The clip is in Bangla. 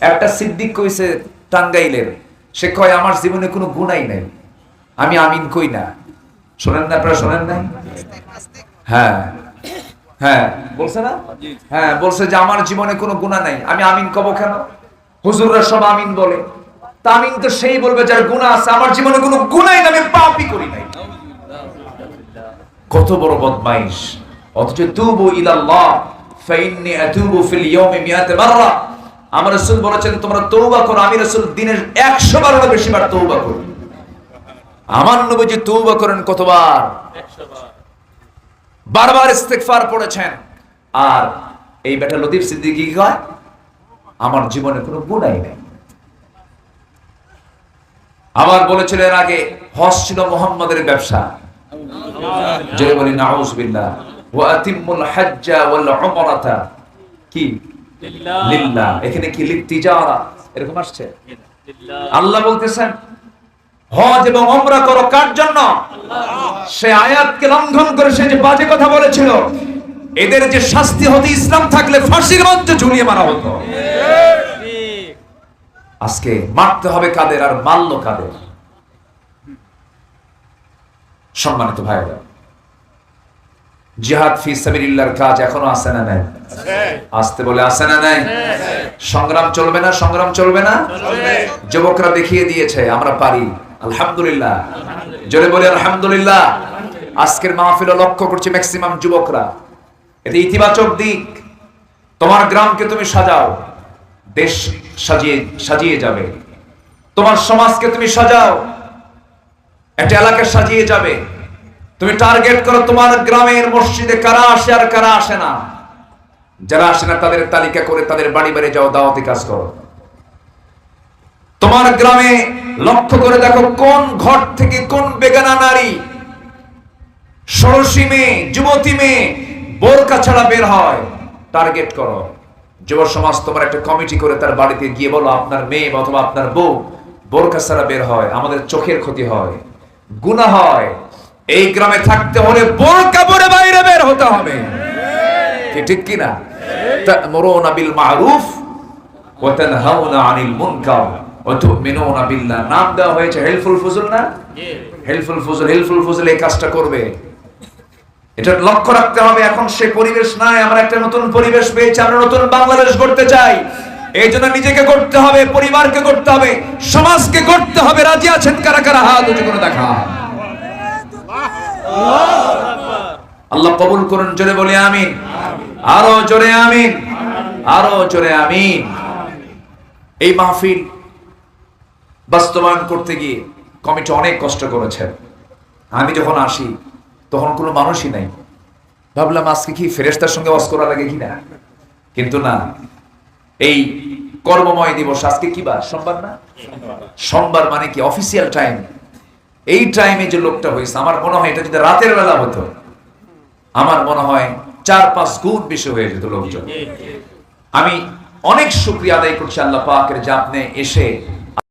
একটা সিদ্দিক কইছে, টাঙ্গাইলের। সে কয়, আমার জীবনে কোনো গুণাই নাই। আমি আমিন কই না। শোনেন না আপনারা, শোনেন নাই? হ্যাঁ। হ্যাঁ। বলছে না? হ্যাঁ বলছে যে, আমার জীবনে কোনো গুণা নাই। আমি আমিন কব কেন? হুজুররা সব আমিন বলে। তা আমিন তো সেই বলবে যার গুণা আছে, আমার জীবনে কোনো গুণাই নাই, আমি পাপই করি নাই। কত বড় বদমাইশ। অথচ, তুবু ইলাল্লাহ ফাইন্নি আতুবু ফিল ইয়াউমি মিয়াত মাররা। আমার রাসূল বলেছেন তোমরা তওবা করো আমি রাসূল দিনের 100 বারেরও বেশি বার তওবা করি। আমার নবীজি তওবা করেন কতবার? বারবার ইস্তেগফার পড়েছেন। আর এই বেটা লতিফ সিদ্দিকী কি কয়? আমার জীবনে কোনো গুনাই নেই। আবার বলেছিলেন আগে হস ছিল মোহাম্মদের ব্যবসা। জয় বলি নাউজ বিল্লাহ ওয়া হাজ্জা ওয়াল উমরাতা। কি? লিল্লাহ। এখানে কি? লিতিজারা এরকম আসছে? আল্লাহ বলতেছেন হজ এবং ওমরা করো কার জন্য? সে আয়াতকে লঙ্ঘন করে সে যে বাজে কথা বলেছিল এদের যে শাস্তি হতে ইসলাম থাকলে ফাঁসির মঞ্চে ঝুলিয়ে মারা হতো। আজকে মারতে হবে কাদের আর মারল কাদের? সম্মানিত ভাইরা জিহাদ ফি সাবিলিল্লাহর কাজ এখনও আছে না নাই? আসতে বলে আছে না নাই? সংগ্রাম চলবে না সংগ্রাম চলবে না? যুবকরা দেখিয়ে দিয়েছে আমরা পারি। আলহামদুলিল্লাহ। জোরে বলি আলহামদুলিল্লাহ। আজকের মাহফিল লক্ষ্য করছি ম্যাক্সিমাম যুবকরা। এটা ইতিবাচক দিক। তোমার গ্রামকে তুমি সাজাও। দেশ সাজিয়ে সাজিয়ে যাবে। তোমার সমাজকে তুমি সাজাও। একটা এলাকা সাজিয়ে যাবে। তুমি টার্গেট করো তোমার গ্রামের মসজিদে, কারা আসে আর কারা আসে না? যারা আসে না, তাদের তালিকা করে তাদের বাড়ি বাড়ি যাও, দাওয়াতি কাজ করো। তোমার গ্রামে লক্ষ্য করে দেখো কোন ঘর থেকে কোন বেগানা নারী, ষোড়শী মেয়ে, যুবতী মেয়ে, বোরকা ছাড়া বের হয়। টার্গেট করো। যুব সমাজ তোমার একটা কমিটি করে তার বাড়িতে গিয়ে বলো, আপনার মেয়ে অথবা আপনার বউ বোরকা ছাড়া বের হয়, আমাদের চোখের ক্ষতি হয়, গুনাহ হয়। এই গ্রামে থাকতে হলে বোরকা পরে বাইরে বের হতে হবে। ঠিক কি না তা'মুরুনা বিল মা'রুফ ওয়া তানহাউনা আনিল মুনকার। ওয়া তু'মিনুনা বিল্লাহ। নাম দেওয়া হয়েছে হেল্পফুল ফুজুল না? হেল্পফুল ফুজুল হেল্পফুল ফুজুল এই কাজটা করবে। এটা লক্ষ্য রাখতে হবে, এখন সে পরিবেশ নাই, আমরা একটা নতুন পরিবেশ পেয়েছি, আমরা নতুন বাংলাদেশ গড়তে চাই। এই জন্য নিজেকে করতে হবে, পরিবারকে করতে হবে, সমাজকে করতে হবে। রাজি আছেন কারা কারা? হাত উঁচু করে দেখা আল্লাহ কবুল করুন, জোরে বলি আমিন। আরও জোরে আমিন। আরও জোরে আমিন। এই মাহফিল বাস্তবায়ন করতে গিয়ে কমিটি অনেক কষ্ট করেছে আমি যখন আসি, তখন কোনো মানুষই নাই। ভাবলাম আজকে কি ফেরেস্তার সঙ্গে ওয়াজ করা লাগে কিনা? কিন্তু না। এই কর্মময় দিবস আজকে কি বার? সোমবার না? সোমবার মানে কি? অফিসিয়াল টাইম এই টাইমে যে লোকটা হয়েছে, আমার মনে হয় এটা যদি রাতের বেলা হতো, আমার মনে হয় চার পাঁচ গুণ বেশি হয়ে যেত লোকজন। আমি অনেক শুক্রিয়া আদায় করছি আল্লাহ পাকের যে আপনি এসে